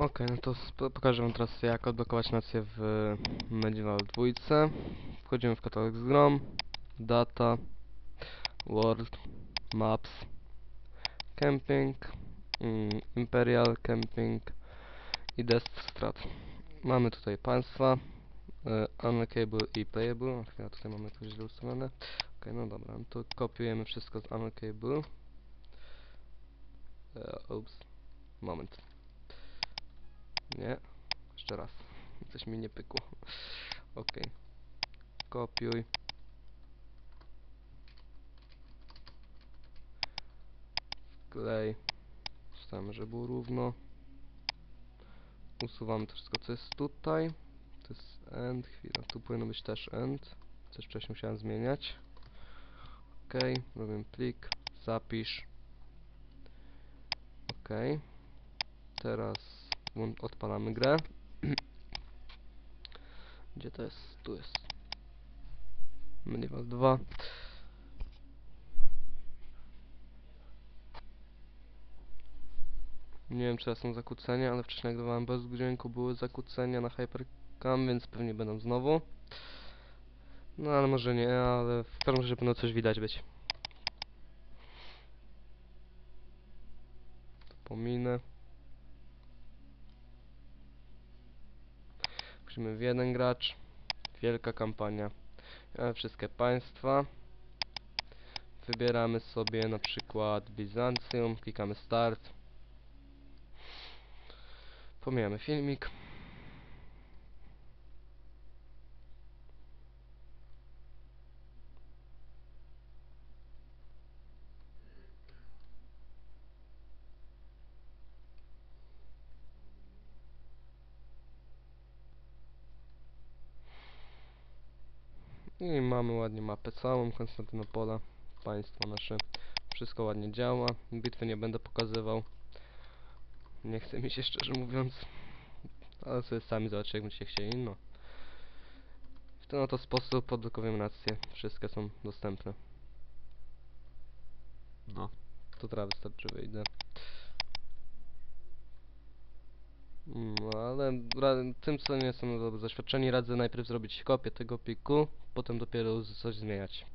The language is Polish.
Okej, no to pokażę wam teraz jak odblokować nację w Medieval 2. Wchodzimy w katalog z grom, data, world, maps, camping, mm, imperial, camping i Deathstrat. Mamy tutaj państwa, e, unlockable i playable. Chwila, tutaj mamy to źle ustawione. Okej, no dobra, no to kopiujemy wszystko z unlockable. E, ups, moment. Nie. Jeszcze raz. Coś mi nie pykło. Okej. Kopiuj. Wklej. Ustawimy, żeby było równo. Usuwamy to wszystko, co jest tutaj. To jest end. Chwila, tu powinno być też end. Coś wcześniej musiałem zmieniać. Okej, robimy plik. Zapisz. Okej. Teraz odpalamy grę. Gdzie to jest? Tu jest. Medieval 2. Nie wiem, czy są zakłócenia, ale wcześniej nagrywałem bez dźwięku, były zakłócenia na Hypercam, więc pewnie będą znowu. No ale może nie, ale w każdym razie powinno coś widać być. Pominę. Wchodzimy w jeden gracz. Wielka kampania. Mamy wszystkie państwa. Wybieramy sobie na przykład Bizancjum, klikamy start. Pomijamy filmik. I mamy ładnie mapę całą Konstantynopola, państwo nasze. Wszystko ładnie działa. Bitwy nie będę pokazywał. Nie chce mi się szczerze mówiąc. Ale sobie sami zobaczycie jak będziecie chcieli, no. W ten oto sposób odblokowujemy nacje. Wszystkie są dostępne. No. To teraz wystarczy, wyjdę. No ale tym co nie są dobrze zaświadczeni radzę najpierw zrobić kopię tego pliku, potem dopiero coś zmieniać.